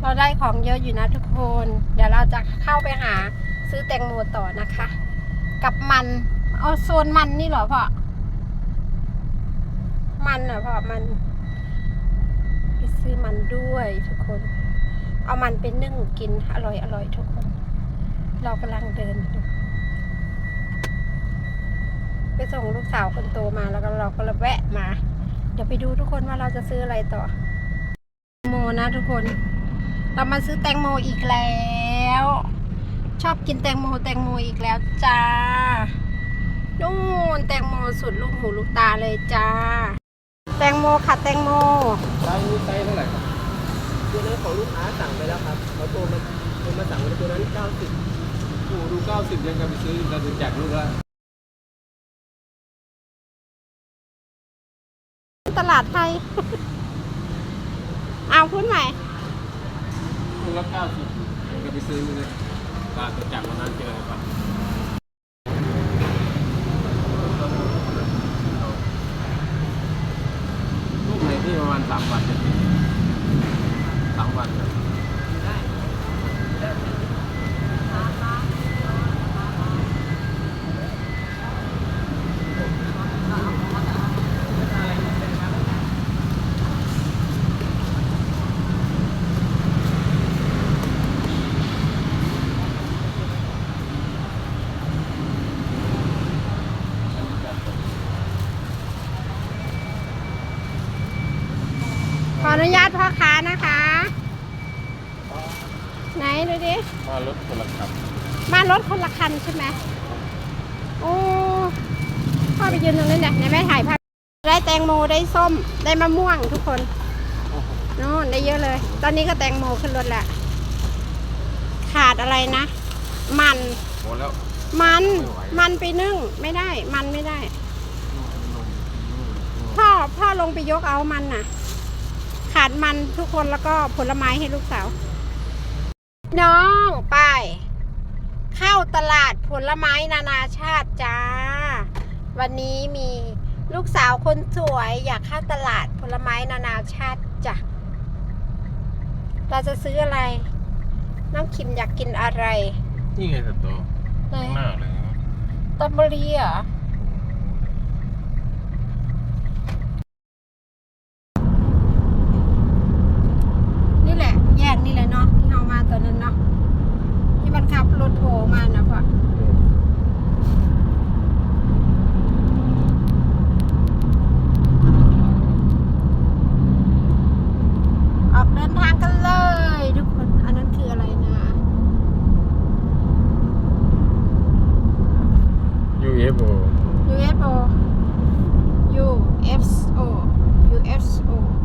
เราได้ของเยอะอยู่นะทุกคน เดี๋ยวเราจะเข้าไปหาซื้อแตงโมต่อนะคะ กับมันเอาโซนมันนี่เหรอพ่อ มันเหรอพ่อ มันไปซื้อมันด้วยทุกคน เอามันไปนึ่งกินอร่อยอร่อยทุกคน เรากำลังเดินไปส่งลูกสาวคนโตมาแล้วก็เราก็แวะมา เดี๋ยวไปดูทุกคนว่าเราจะซื้ออะไรต่อ โมนะทุกคน เรามาซื้อแตงโมอีกแล้ว ชอบกินแตงโมแตงโมอีกแล้วจ้านู่นแตงโมสุดลูกหูลูกตาเลยจ้า แตงโมค่ะแตงโมไซส์นี้ไซส์เท่าไหร่ครับตัวนั้นของลูกค้าสั่งไปแล้วครับเขาโทรมาโทรมาสั่งไว้ตัวนั้น90โอ้โหดู90ยังกับไปซื้อเราจะจัดลูกละตลาดไทย เอาพูดใหม่ ลูกละ90ยังกับไปซื้อเลยตลาดจะจัดวันนั้นเจอครับลูกไหนที่ประมาณ3วันจะามวันครับ ข ออนุญาตพ่อค้านะคะ ไหนดูดิมารถคนละครับมารถคนละคันใช่ไหมโอ้พ่อไปยืนตรงนี้เนี่ยในแม่ถ่ายภาพได้แตงโมได้ส้มได้มะม่วงทุกคนนู่นได้เยอะเลย ตอนนี้ก็แตงโมขึ้นรถแล้วขาดอะไรนะ มันหมดแล้วมันไม่ไหวมันไปนึ่งไม่ได้ มันไม่ได้ พ่อพ่อลงไปยกเอามันน่ะ ขาดมันทุกคนแล้วก็ผลไม้ให้ลูกสาว น้องไป เข้าตลาดผลไม้นานาชาติจ้า วันนี้มีลูกสาวคนสวยอยากเข้าตลาดผลไม้นานาชาติจ้ะเราจะซื้ออะไร น้องคิมอยากกินอะไร นี่ไงสตอไหนข้างหน้าเลยนะสตรอเบอรี่เหรอ UFO UFO UFO UFO